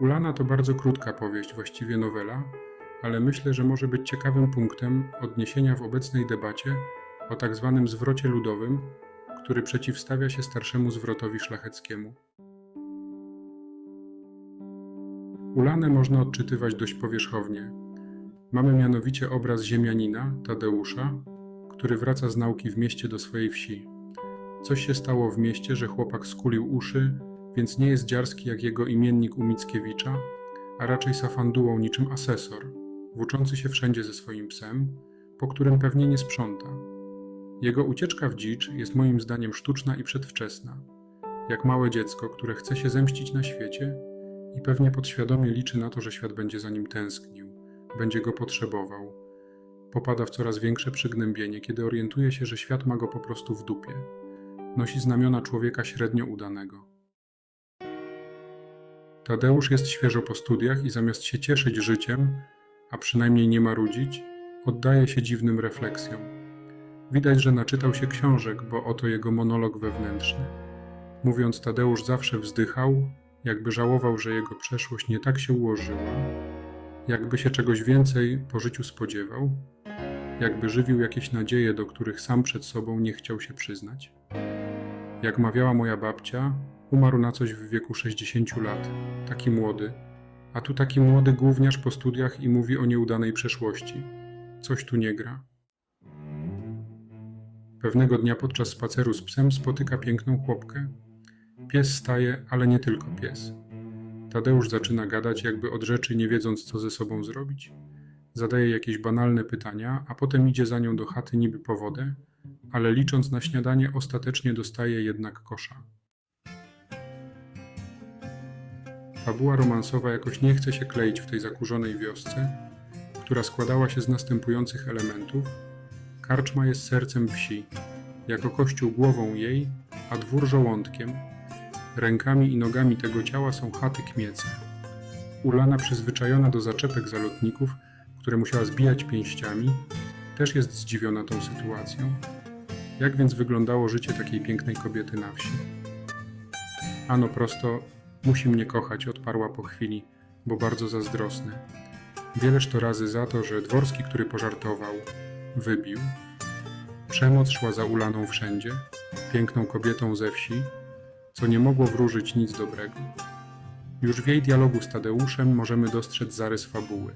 Ulana to bardzo krótka powieść, właściwie nowela, ale myślę, że może być ciekawym punktem odniesienia w obecnej debacie o tak zwanym zwrocie ludowym, który przeciwstawia się starszemu zwrotowi szlacheckiemu. Ulanę można odczytywać dość powierzchownie. Mamy mianowicie obraz ziemianina, Tadeusza, który wraca z nauki w mieście do swojej wsi. Coś się stało w mieście, że chłopak skulił uszy, więc nie jest dziarski jak jego imiennik u Mickiewicza, a raczej safandułą niczym asesor, włóczący się wszędzie ze swoim psem, po którym pewnie nie sprząta. Jego ucieczka w dzicz jest moim zdaniem sztuczna i przedwczesna, jak małe dziecko, które chce się zemścić na świecie i pewnie podświadomie liczy na to, że świat będzie za nim tęsknił, będzie go potrzebował. Popada w coraz większe przygnębienie, kiedy orientuje się, że świat ma go po prostu w dupie. Nosi znamiona człowieka średnio udanego. Tadeusz jest świeżo po studiach i zamiast się cieszyć życiem, a przynajmniej nie marudzić, oddaje się dziwnym refleksjom. Widać, że naczytał się książek, bo oto jego monolog wewnętrzny. Mówiąc, Tadeusz zawsze wzdychał, jakby żałował, że jego przeszłość nie tak się ułożyła, jakby się czegoś więcej po życiu spodziewał, jakby żywił jakieś nadzieje, do których sam przed sobą nie chciał się przyznać. Jak mawiała moja babcia, umarł na coś w wieku 60 lat, taki młody, a tu taki młody gówniarz po studiach i mówi o nieudanej przeszłości. Coś tu nie gra. Pewnego dnia podczas spaceru z psem spotyka piękną chłopkę. Pies staje, ale nie tylko pies. Tadeusz zaczyna gadać, jakby od rzeczy nie wiedząc, co ze sobą zrobić. Zadaje jakieś banalne pytania, a potem idzie za nią do chaty niby po wodę, ale licząc na śniadanie, ostatecznie dostaje jednak kosza. Fabuła romansowa jakoś nie chce się kleić w tej zakurzonej wiosce, która składała się z następujących elementów. Karczma jest sercem wsi, jako kościół głową jej, a dwór żołądkiem. Rękami i nogami tego ciała są chaty kmiece. Ulana przyzwyczajona do zaczepek zalotników, które musiała zbijać pięściami, też jest zdziwiona tą sytuacją. Jak więc wyglądało życie takiej pięknej kobiety na wsi? Ano prosto, musi mnie kochać, odparła po chwili, bo bardzo zazdrosny. Wieleż to razy za to, że Dworski, który pożartował, wybił. Przemoc szła za Ulaną wszędzie, piękną kobietą ze wsi, co nie mogło wróżyć nic dobrego. Już w jej dialogu z Tadeuszem możemy dostrzec zarys fabuły,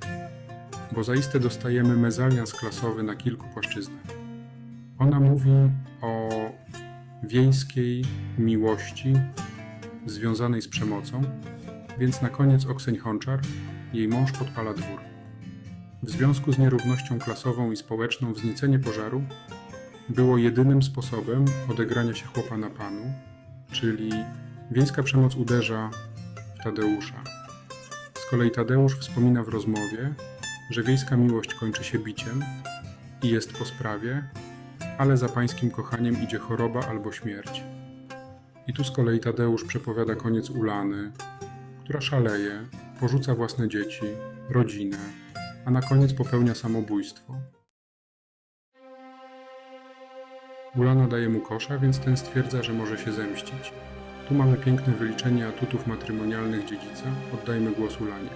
bo zaiste dostajemy mezalians klasowy na kilku płaszczyznach. Ona mówi o wiejskiej miłości związanej z przemocą, więc na koniec Okseń Honczar, jej mąż podpala dwór. W związku z nierównością klasową i społeczną wzniecenie pożaru było jedynym sposobem odegrania się chłopa na panu, czyli wiejska przemoc uderza w Tadeusza. Z kolei Tadeusz wspomina w rozmowie, że wiejska miłość kończy się biciem i jest po sprawie, ale za pańskim kochaniem idzie choroba albo śmierć. I tu z kolei Tadeusz przepowiada koniec Ulany, która szaleje, porzuca własne dzieci, rodzinę, a na koniec popełnia samobójstwo. Ulana daje mu kosza, więc ten stwierdza, że może się zemścić. Tu mamy piękne wyliczenie atutów matrymonialnych dziedzica. Oddajmy głos Ulanie.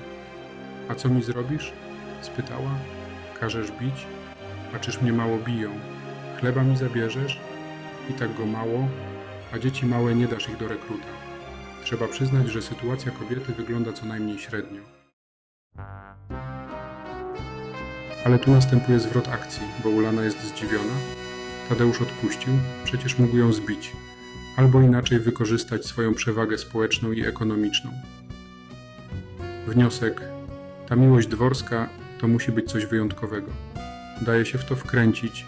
A co mi zrobisz? spytała. Każesz bić? A czyż mnie mało biją? Chleba mi zabierzesz? I tak go mało, a dzieci małe nie dasz ich do rekruta. Trzeba przyznać, że sytuacja kobiety wygląda co najmniej średnio. Ale tu następuje zwrot akcji, bo Ulana jest zdziwiona. Tadeusz odpuścił, przecież mógł ją zbić, albo inaczej wykorzystać swoją przewagę społeczną i ekonomiczną. Wniosek: ta miłość dworska to musi być coś wyjątkowego. Daje się w to wkręcić,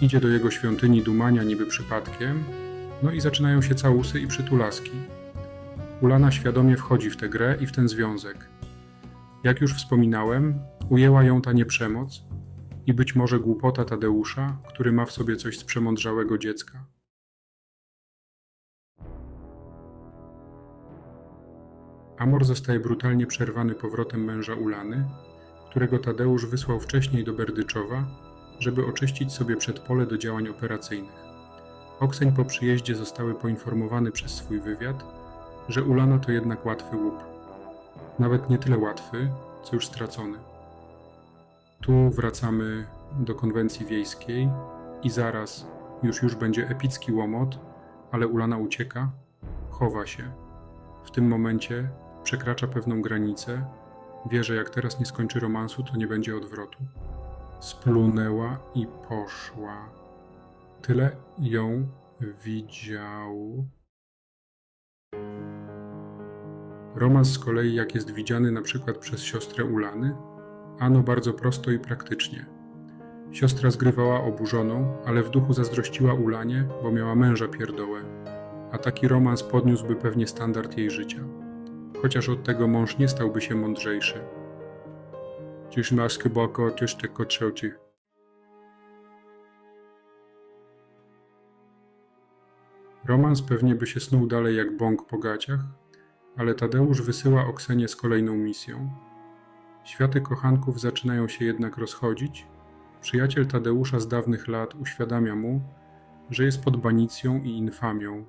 idzie do jego świątyni dumania niby przypadkiem, no i zaczynają się całusy i przytulaski. Ulana świadomie wchodzi w tę grę i w ten związek. Jak już wspominałem, ujęła ją ta nieprzemoc i być może głupota Tadeusza, który ma w sobie coś z przemądrzałego dziecka. Amor zostaje brutalnie przerwany powrotem męża Ulany, którego Tadeusz wysłał wcześniej do Berdyczowa, żeby oczyścić sobie przedpole do działań operacyjnych. Okseń po przyjeździe zostały poinformowany przez swój wywiad, że Ulana to jednak łatwy łup. Nawet nie tyle łatwy, co już stracony. Tu wracamy do konwencji wiejskiej i zaraz już już będzie epicki łomot, ale Ulana ucieka, chowa się. W tym momencie przekracza pewną granicę, wie, że jak teraz nie skończy romansu, to nie będzie odwrotu. Splunęła i poszła. Tyle ją widział. Romans z kolei, jak jest widziany na przykład przez siostrę Ulany, ano bardzo prosto i praktycznie. Siostra zgrywała oburzoną, ale w duchu zazdrościła Ulanie, bo miała męża pierdołę, a taki romans podniósłby pewnie standard jej życia. Chociaż od tego mąż nie stałby się mądrzejszy. Dziś masz chyba też tylko trzeci. Romans pewnie by się snuł dalej jak bąk po gaciach, ale Tadeusz wysyła Oksenię z kolejną misją. Światy kochanków zaczynają się jednak rozchodzić. Przyjaciel Tadeusza z dawnych lat uświadamia mu, że jest pod banicją i infamią.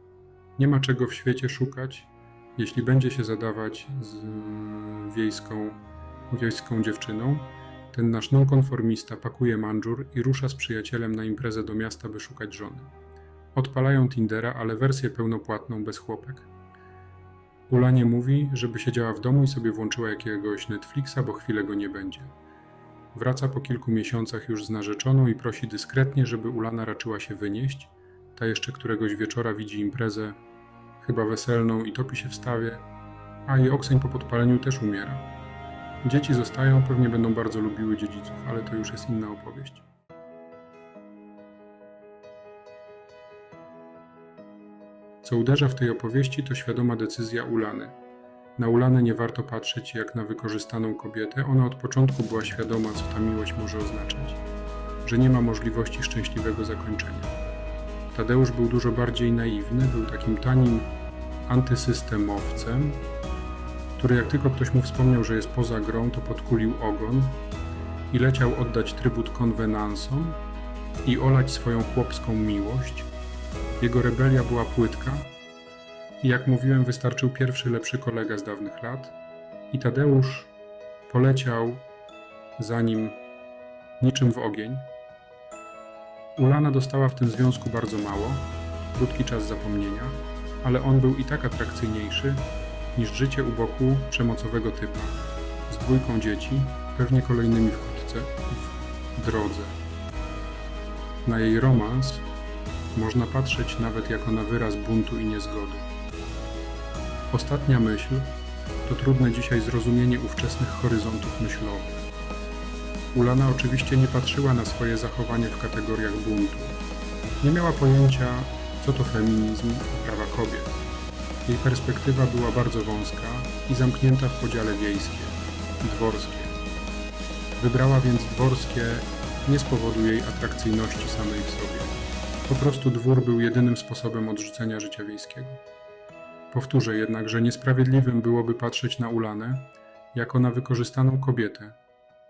Nie ma czego w świecie szukać, jeśli będzie się zadawać z wiejską, wiejską dziewczyną. Ten nasz nonkonformista pakuje mandżur i rusza z przyjacielem na imprezę do miasta, by szukać żony. Odpalają Tindera, ale wersję pełnopłatną bez chłopek. Ula nie mówi, żeby siedziała w domu i sobie włączyła jakiegoś Netflixa, bo chwilę go nie będzie. Wraca po kilku miesiącach już z narzeczoną i prosi dyskretnie, żeby Ulana raczyła się wynieść. Ta jeszcze któregoś wieczora widzi imprezę, chyba weselną, i topi się w stawie, a jej Okseń po podpaleniu też umiera. Dzieci zostają, pewnie będą bardzo lubiły dziedziców, ale to już jest inna opowieść. Co uderza w tej opowieści, to świadoma decyzja Ulany. Na Ulanę nie warto patrzeć jak na wykorzystaną kobietę, ona od początku była świadoma, co ta miłość może oznaczać, że nie ma możliwości szczęśliwego zakończenia. Tadeusz był dużo bardziej naiwny, był takim tanim antysystemowcem, który jak tylko ktoś mu wspomniał, że jest poza grą, to podkulił ogon i leciał oddać trybut konwenansom i olać swoją chłopską miłość. Jego rebelia była płytka i jak mówiłem, wystarczył pierwszy lepszy kolega z dawnych lat i Tadeusz poleciał za nim niczym w ogień. Ulana dostała w tym związku bardzo mało, krótki czas zapomnienia, ale on był i tak atrakcyjniejszy niż życie u boku przemocowego typa, z dwójką dzieci, pewnie kolejnymi wkrótce w drodze. Na jej romans można patrzeć nawet jako na wyraz buntu i niezgody. Ostatnia myśl to trudne dzisiaj zrozumienie ówczesnych horyzontów myślowych. Ulana oczywiście nie patrzyła na swoje zachowanie w kategoriach buntu. Nie miała pojęcia, co to feminizm i prawa kobiet. Jej perspektywa była bardzo wąska i zamknięta w podziale wiejskie, dworskie. Wybrała więc dworskie nie z powodu jej atrakcyjności samej w sobie. Po prostu dwór był jedynym sposobem odrzucenia życia wiejskiego. Powtórzę jednak, że niesprawiedliwym byłoby patrzeć na Ulanę jako na wykorzystaną kobietę.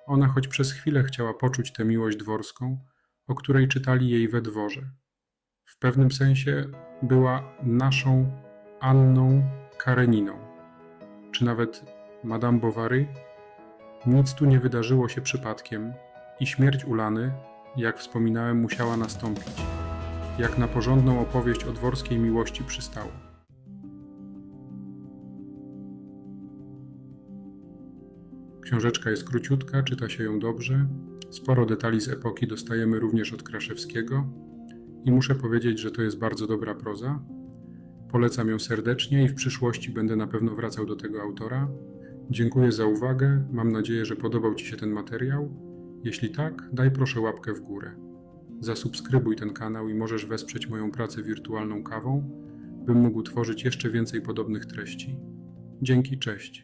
Ona choć przez chwilę chciała poczuć tę miłość dworską, o której czytali jej we dworze. W pewnym sensie była naszą Anną Kareniną, czy nawet Madame Bovary. Nic tu nie wydarzyło się przypadkiem i śmierć Ulany, jak wspominałem, musiała nastąpić, jak na porządną opowieść o dworskiej miłości przystało. Książeczka jest króciutka, czyta się ją dobrze. Sporo detali z epoki dostajemy również od Kraszewskiego i muszę powiedzieć, że to jest bardzo dobra proza. Polecam ją serdecznie i w przyszłości będę na pewno wracał do tego autora. Dziękuję za uwagę. Mam nadzieję, że podobał Ci się ten materiał. Jeśli tak, daj proszę łapkę w górę. Zasubskrybuj ten kanał i możesz wesprzeć moją pracę wirtualną kawą, bym mógł tworzyć jeszcze więcej podobnych treści. Dzięki, cześć.